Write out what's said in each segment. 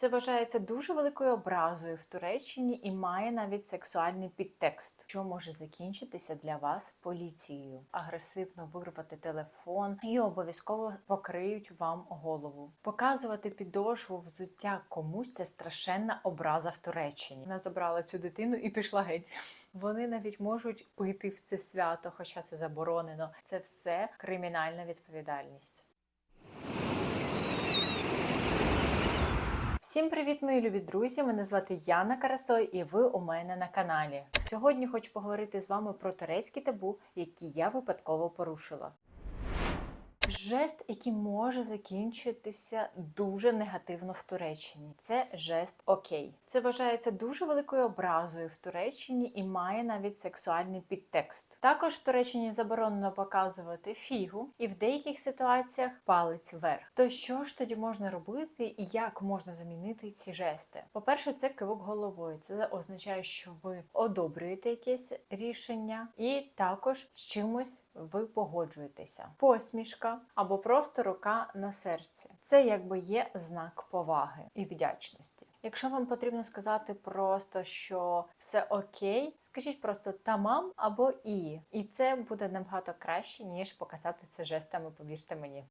Це вважається дуже великою образою в Туреччині і має навіть сексуальний підтекст, що може закінчитися для вас поліцією, агресивно вирвати телефон і обов'язково покриють вам голову. Показувати підошву взуття комусь це страшенна образа в Туреччині. Вона забрала цю дитину і пішла геть. Вони навіть можуть пити в це свято, хоча це заборонено. Це все кримінальна відповідальність. Всім привіт, мої любі друзі! Мене звати Яна Карасой, і ви у мене на каналі. Сьогодні хочу поговорити з вами про турецькі табу, які я випадково порушила. Жест, який може закінчитися дуже негативно в Туреччині, це жест окей. Це вважається дуже великою образою в Туреччині і має навіть сексуальний підтекст. Також в Туреччині заборонено показувати фігу і в деяких ситуаціях палець вверх. То що ж тоді можна робити і як можна замінити ці жести? По-перше, це кивок головою. Це означає, що ви одобрюєте якесь рішення, і також з чимось ви погоджуєтеся. Посмішка або просто рука на серці. Це якби є знак поваги і вдячності. Якщо вам потрібно сказати просто, що все окей, скажіть просто тамам або і. І це буде набагато краще, ніж показати це жестами, повірте мені.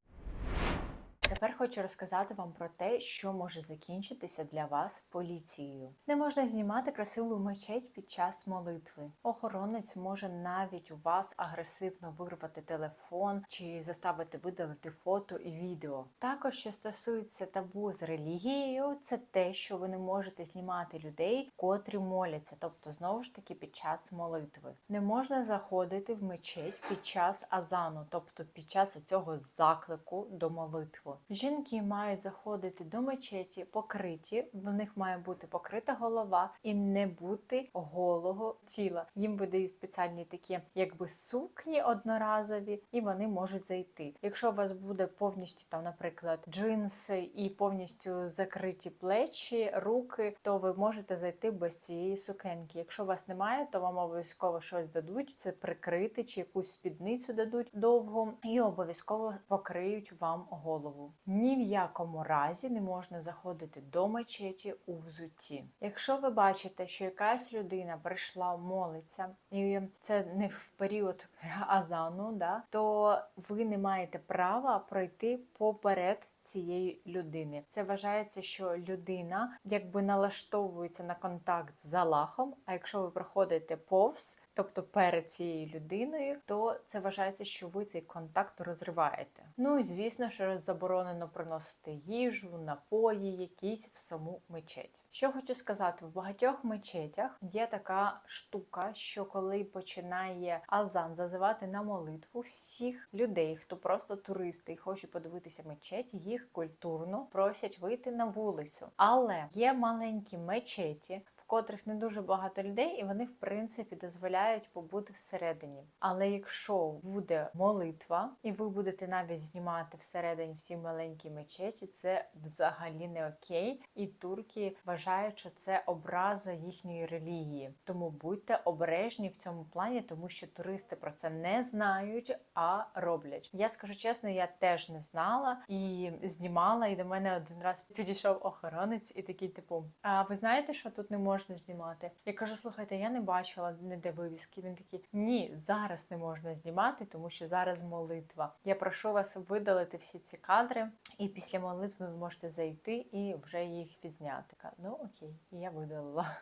Тепер хочу розказати вам про те, що може закінчитися для вас поліцією. Не можна знімати красиву мечеть під час молитви. Охоронець може навіть у вас агресивно вирвати телефон чи заставити видалити фото і відео. Також, що стосується табу з релігією, це те, що ви не можете знімати людей, котрі моляться, тобто знову ж таки під час молитви. Не можна заходити в мечеть під час азану, тобто під час цього заклику до молитви. Жінки мають заходити до мечеті покриті, в них має бути покрита голова і не бути голого тіла. Їм видають спеціальні такі, якби сукні одноразові, і вони можуть зайти. Якщо у вас буде повністю там, наприклад, джинси і повністю закриті плечі, руки, то ви можете зайти без цієї сукенки. Якщо у вас немає, то вам обов'язково щось дадуть, це прикрити чи якусь спідницю дадуть довгу, і обов'язково покриють вам голову. Ні в якому разі не можна заходити до мечеті у взутті. Якщо ви бачите, що якась людина прийшла молиться, і це не в період азану, да, то ви не маєте права пройти поперед цієї людини. Це вважається, що людина якби налаштовується на контакт з Аллахом, а якщо ви проходите повз, тобто перед цією людиною, то це вважається, що ви цей контакт розриваєте. Ну і звісно, що заборонено приносити їжу, напої, якісь в саму мечеть. Що хочу сказати, в багатьох мечетях є така штука, що коли починає азан зазивати на молитву всіх людей, хто просто туристи і хочуть подивитися мечеть, їх культурно просять вийти на вулицю. Але є маленькі мечеті, в котрих не дуже багато людей, і вони в принципі дозволяють побути всередині. Але якщо буде молитва, і ви будете навіть знімати всередині всі маленькі мечеті, це взагалі не окей. І турки вважають, що це образа їхньої релігії. Тому будьте обережні в цьому плані, тому що туристи про це не знають, а роблять. Я скажу чесно, я теж не знала і знімала, і до мене один раз підійшов охоронець і такий, типу: А ви знаєте, що тут не можна знімати? Я кажу, слухайте, я не бачила ніде вивіски. Він такий: ні, зараз не можна знімати, тому що зараз молитва. Я прошу вас видалити всі ці кадри, і після молитви ви можете зайти і вже їх відзняти. Ну окей, і я видалила.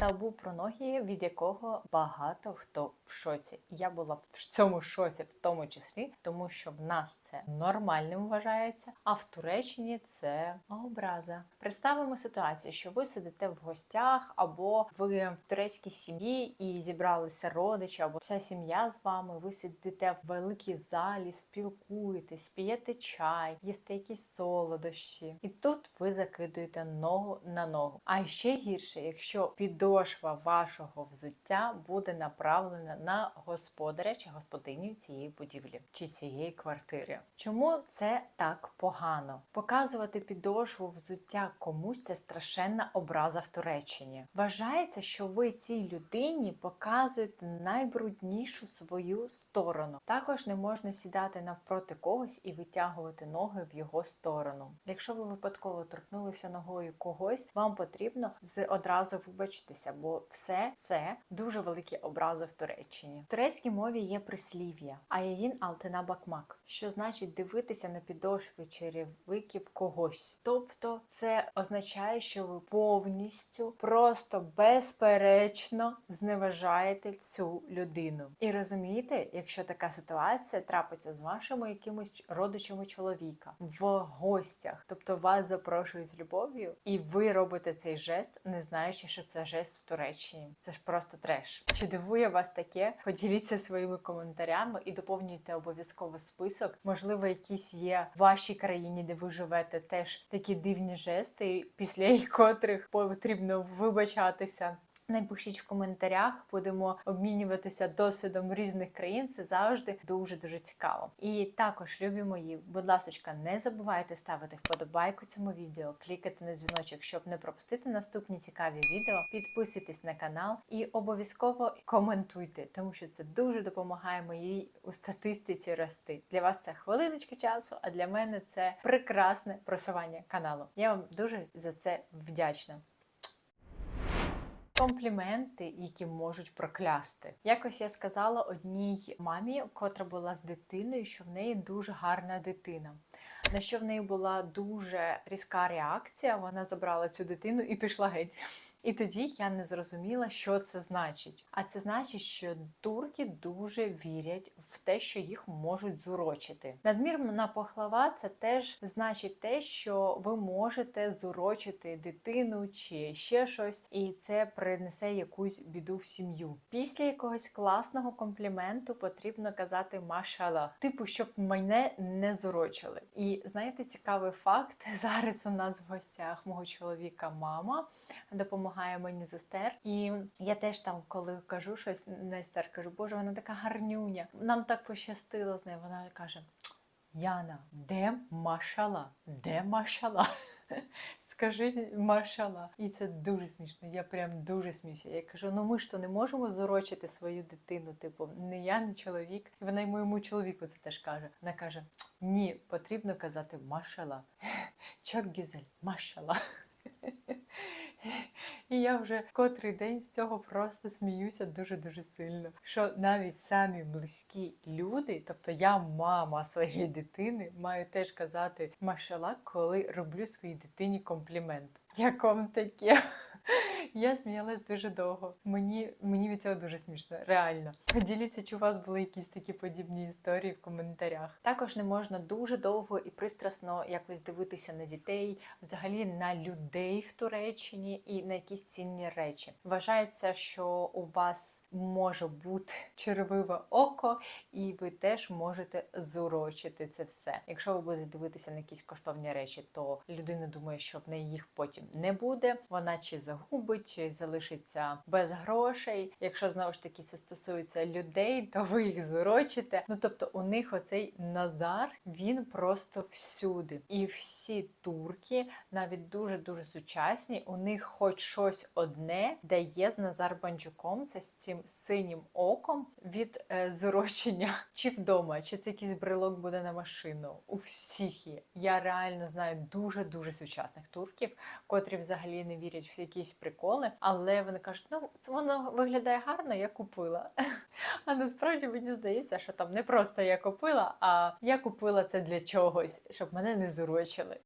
Табу про ноги, від якого багато хто в шоці. Я була в цьому шоці, в тому числі, тому що в нас це нормальним вважається, а в Туреччині це образа. Представимо ситуацію, що ви сидите в гостях, або ви в турецькій сім'ї і зібралися родичі, або вся сім'я з вами. Ви сидите в великій залі, спілкуєтесь, п'єте чай, їсте якісь солодощі, і тут ви закидуєте ногу на ногу. А ще гірше, якщо підошва підошва вашого взуття буде направлена на господаря чи господиню цієї будівлі чи цієї квартири. Чому це так погано? Показувати підошву взуття комусь це страшенна образа в Туреччині. Вважається, що ви цій людині показуєте найбруднішу свою сторону. Також не можна сідати навпроти когось і витягувати ноги в його сторону. Якщо ви випадково торкнулися ногою когось, вам потрібно з одразу вибачитися, бо все це дуже великі образи в Туреччині. В турецькій мові є прислів'я Аяїн Алтина Бакмак, що значить дивитися на підошви черевиків когось. Тобто це означає, що ви повністю, просто безперечно зневажаєте цю людину. І розумієте, якщо така ситуація трапиться з вашими якимось родичами чоловіка в гостях, тобто вас запрошують з любов'ю, і ви робите цей жест, не знаючи, що це жест в Туреччині. Це ж просто треш. Чи дивує вас таке? Поділіться своїми коментарями і доповнюйте обов'язково список. Можливо, якісь є в вашій країні, де ви живете, теж такі дивні жести, після котрих потрібно вибачатися. Напишіть в коментарях, будемо обмінюватися досвідом різних країн. Це завжди дуже дуже цікаво. І також, любі мої, будь ласка, не забувайте ставити вподобайку цьому відео, клікати на дзвіночок, щоб не пропустити наступні цікаві відео. Підписуйтесь на канал і обов'язково коментуйте, тому що це дуже допомагає моїй у статистиці рости. Для вас це хвилиночка часу, а для мене це прекрасне просування каналу. Я вам дуже за це вдячна. Компліменти, які можуть проклясти. Якось я сказала одній мамі, котра була з дитиною, що в неї дуже гарна дитина. На що в неї була дуже різка реакція. Вона забрала цю дитину і пішла геть. І тоді я не зрозуміла, що це значить. А це значить, що турки дуже вірять в те, що їх можуть зурочити. Надмірна похлава це теж значить те, що ви можете зурочити дитину чи ще щось, і це принесе якусь біду в сім'ю. Після якогось класного компліменту потрібно казати машала, типу, щоб мене не зурочили. І знаєте, цікавий факт зараз у нас в гостях мого чоловіка мама допомагає мені з І я теж там, коли кажу щось на Естер, кажу, Боже, вона така гарнюня. Нам так пощастило з нею. Вона каже: Яна, де машала? Де машала? Скажи машала. І це дуже смішно. Я прям дуже сміюся. Я кажу: ну ми ж то не можемо зорочити свою дитину. Типу, не я, не чоловік. І вона й моєму чоловіку це теж каже. Вона каже: Ні, потрібно казати машала. Чок гюзель, машала. І я вже котрий день з цього просто сміюся дуже-дуже сильно. Що навіть самі близькі люди, тобто я мама своєї дитини, маю теж казати машала, коли роблю своїй дитині комплімент. Яком таке? Я сміялась дуже довго. Мені мені від цього дуже смішно, реально. Поділіться, чи у вас були якісь такі подібні історії в коментарях. Також не можна дуже довго і пристрасно якось дивитися на дітей, взагалі на людей в Туреччині і на якісь цінні речі. Вважається, що у вас може бути червиве око, і ви теж можете зурочити це все. Якщо ви будете дивитися на якісь коштовні речі, то людина думає, що в неї їх потім не буде. Вона чи загубить, чи залишиться без грошей. Якщо знову ж таки це стосується людей, то ви їх зурочите. Ну тобто у них оцей назар він просто всюди. І всі турки, навіть дуже дуже сучасні, у них хоч щось одне, де є з Назар Банджуком, це з цим синім оком від е, зурочення, чи вдома, чи це якийсь брелок буде на машину. У всіх є. Я реально знаю дуже дуже сучасних турків, котрі взагалі не вірять в якісь приколи, але вони кажуть, ну це воно виглядає гарно, я купила. А насправді мені здається, що там не просто я купила, а я купила це для чогось, щоб мене не зурочили.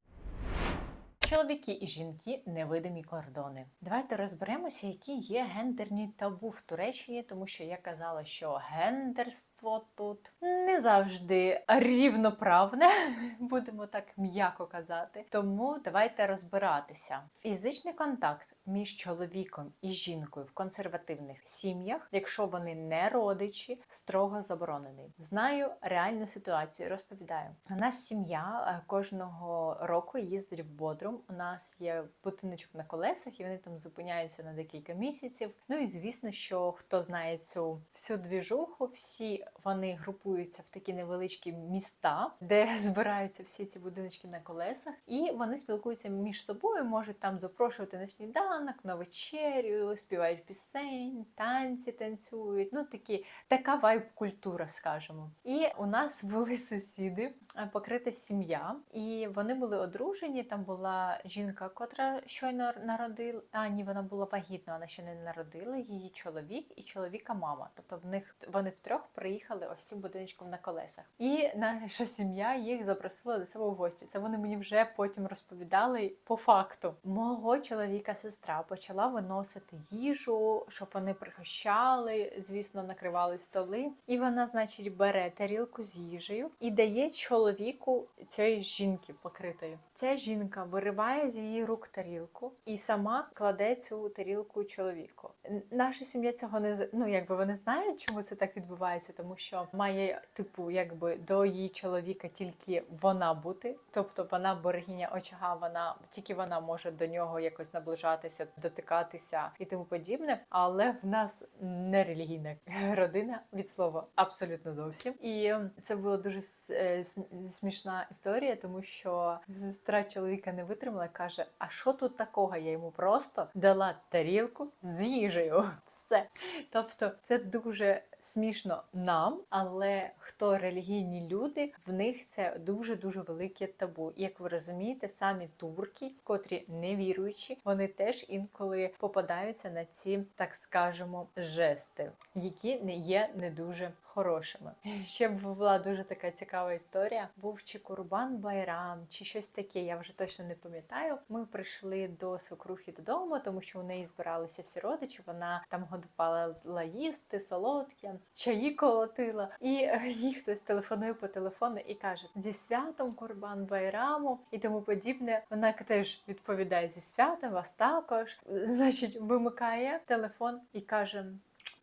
Чоловіки і жінки невидимі кордони. Давайте розберемося, які є гендерні табу в Туреччині, тому що я казала, що гендерство тут не завжди рівноправне, будемо так м'яко казати. Тому давайте розбиратися. Фізичний контакт між чоловіком і жінкою в консервативних сім'ях, якщо вони не родичі, строго заборонений. Знаю реальну ситуацію. Розповідаю. У нас сім'я е, кожного року їздить в Бодрум у нас є будиночок на колесах, і вони там зупиняються на декілька місяців. Ну і звісно, що хто знає цю всю двіжуху, всі вони групуються в такі невеличкі міста, де збираються всі ці будиночки на колесах, і вони спілкуються між собою, можуть там запрошувати на сніданок, на вечерю, співають пісень, танці танцюють. Ну такі така вайб-культура, скажімо. І у нас були сусіди, покрита сім'я, і вони були одружені. Там була жінка, котра щойно народила. А ні, вона була вагітна, вона ще не народила. Її чоловік і чоловіка мама. Тобто в них вони втрьох приїхали ось цим будиночком на колесах. І наша сім'я їх запросила до себе в гості. Це вони мені вже потім розповідали по факту. Мого чоловіка сестра почала виносити їжу, щоб вони пригощали, звісно, накривали столи. І вона, значить, бере тарілку з їжею і дає чоловіку цієї жінки покритої. Ця жінка вириває з її рук тарілку і сама кладе цю тарілку чоловіку. Наша сім'я цього не ну, якби вони знають, чому це так відбувається, тому що має типу, якби до її чоловіка тільки вона бути, тобто вона берегиня очага, вона тільки вона може до нього якось наближатися, дотикатися і тому подібне. Але в нас не релігійна родина від слова абсолютно зовсім. І це була дуже е, смішна історія, тому що сестра чоловіка не витримала, каже: А що тут такого? Я йому просто дала тарілку з їжею. Все. Тобто, це дуже смішно нам, але хто релігійні люди, в них це дуже дуже велике табу. Як ви розумієте, самі турки, котрі не віруючі, вони теж інколи попадаються на ці, так скажемо, жести, які не є не дуже хорошими. Ще була дуже така цікава історія. Був чи Курбан Байрам, чи щось таке, я вже точно не пам'ятаю. Ми прийшли до свекрухи додому, тому що у неї збиралися всі родичі. Вона там готувала їсти, солодке, чаї колотила. І е, їй хтось телефонує по телефону і каже: зі святом Курбан Байраму і тому подібне. Вона теж відповідає зі святом, вас також. Значить, вимикає телефон і каже.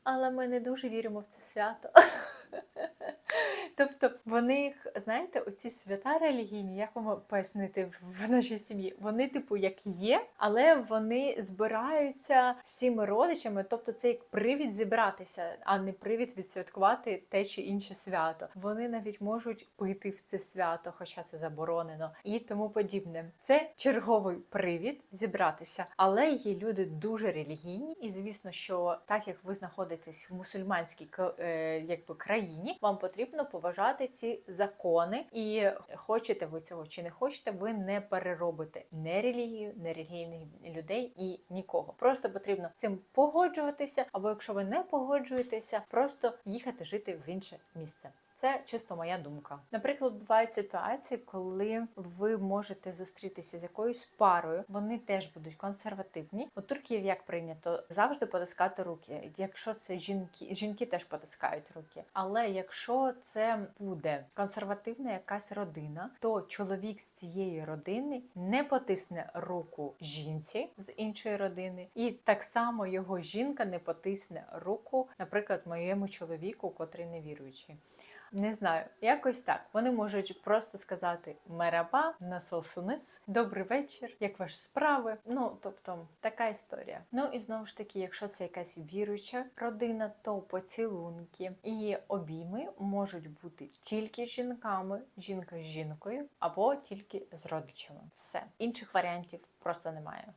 Але ми не дуже віримо в це свято. Тобто вони, знаєте, оці свята релігійні, як вам пояснити в нашій сім'ї, вони, типу, як є, але вони збираються всіми родичами. Тобто, це як привід зібратися, а не привід відсвяткувати те чи інше свято. Вони навіть можуть пити в це свято, хоча це заборонено, і тому подібне. Це черговий привід зібратися, але є люди дуже релігійні, і звісно, що так як ви знаходитесь в мусульманській е, якби країні, вам потрібно поважати ці закони, і хочете ви цього чи не хочете, ви не переробите не релігію, не релігійних людей і нікого. Просто потрібно з цим погоджуватися, або якщо ви не погоджуєтеся, просто їхати жити в інше місце. Це чисто моя думка. Наприклад, бувають ситуації, коли ви можете зустрітися з якоюсь парою, вони теж будуть консервативні. У Туркії як прийнято завжди потискати руки. Якщо це жінки, жінки теж потискають руки. Але якщо це буде консервативна якась родина, то чоловік з цієї родини не потисне руку жінці з іншої родини, і так само його жінка не потисне руку, наприклад, моєму чоловіку, котрий не віруючий. Не знаю, якось так. Вони можуть просто сказати мераба, насолсунис, добрий вечір, як ваші справи. Ну тобто така історія. Ну і знову ж таки, якщо це якась віруюча родина, то поцілунки і обійми можуть бути тільки з жінками, жінка з жінкою, або тільки з родичами. Все інших варіантів просто немає.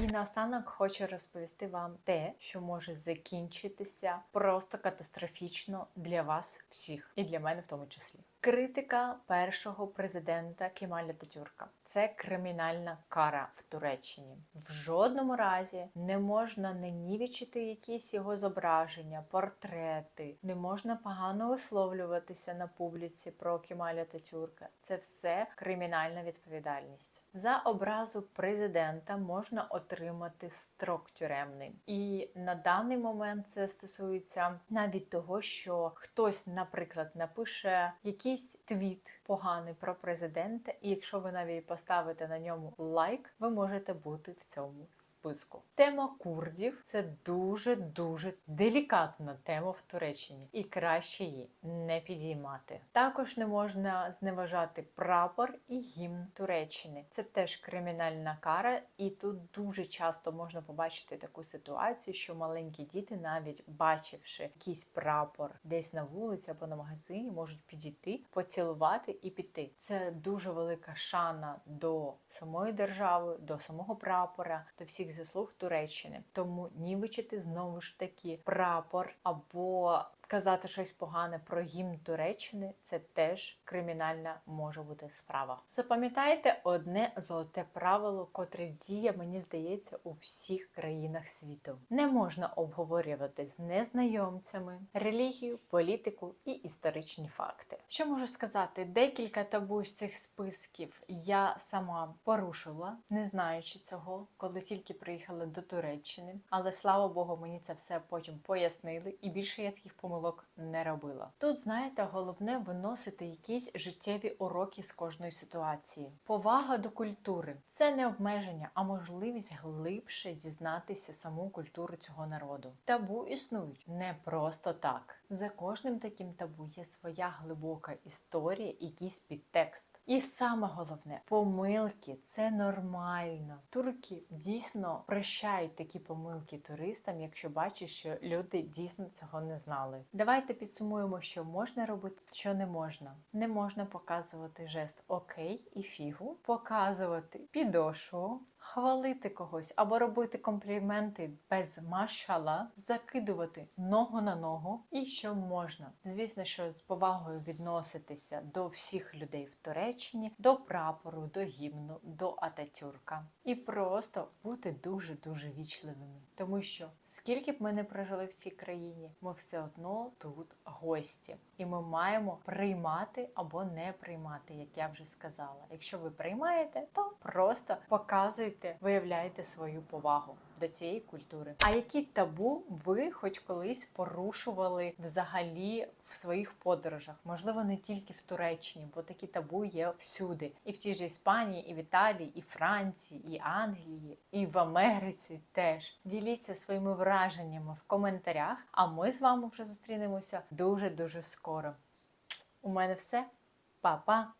І наостанок хочу розповісти вам те, що може закінчитися просто катастрофічно для вас всіх, і для мене в тому числі. Критика першого президента Кемаля Татюрка це кримінальна кара в Туреччині. В жодному разі не можна ненівічити якісь його зображення, портрети, не можна погано висловлюватися на публіці про Кемаля Татюрка. Це все кримінальна відповідальність. За образу президента можна отримати строк тюремний. І на даний момент це стосується навіть того, що хтось, наприклад, напише якісь якийсь твіт поганий про президента, і якщо ви навіть поставите на ньому лайк, ви можете бути в цьому списку. Тема курдів це дуже дуже делікатна тема в Туреччині, і краще її не підіймати. Також не можна зневажати прапор і гімн Туреччини. Це теж кримінальна кара, і тут дуже часто можна побачити таку ситуацію, що маленькі діти, навіть бачивши якийсь прапор десь на вулиці або на магазині, можуть підійти, поцілувати і піти. Це дуже велика шана до самої держави, до самого прапора, до всіх заслуг Туреччини. Тому нівичити знову ж таки прапор або казати щось погане про гімн Туреччини це теж кримінальна може бути справа. Запам'ятайте одне золоте правило, котре діє, мені здається, у всіх країнах світу. Не можна обговорювати з незнайомцями релігію, політику і історичні факти. Що можу сказати? Декілька табу з цих списків я сама порушила, не знаючи цього, коли тільки приїхала до Туреччини. Але слава Богу, мені це все потім пояснили, і більше я таких помилок не робила. Тут, знаєте, головне виносити якісь життєві уроки з кожної ситуації. Повага до культури це не обмеження, а можливість глибше дізнатися саму культуру цього народу. Табу існують не просто так. За кожним таким табу є своя глибока історія, якийсь підтекст. І саме головне, помилки це нормально. Турки дійсно прощають такі помилки туристам, якщо бачать, що люди дійсно цього не знали. Давайте підсумуємо, що можна робити, що не можна. Не можна показувати жест окей і фігу, показувати підошву. Хвалити когось або робити компліменти без машала, закидувати ногу на ногу, і що можна. Звісно, що з повагою відноситися до всіх людей в Туреччині, до прапору, до гімну, до Ататюрка. І просто бути дуже-дуже вічливими. Тому що скільки б ми не прожили в цій країні, ми все одно тут гості. І ми маємо приймати або не приймати, як я вже сказала. Якщо ви приймаєте, то просто показуйте, виявляйте свою повагу до цієї культури. А які табу ви хоч колись порушували взагалі в своїх подорожах? Можливо, не тільки в Туреччині, бо такі табу є всюди, і в тій же Іспанії, і в Італії, і Франції, і Англії, і в Америці теж. Діліться своїми враженнями в коментарях. А ми з вами вже зустрінемося дуже дуже скоро. У мене все. Па-па!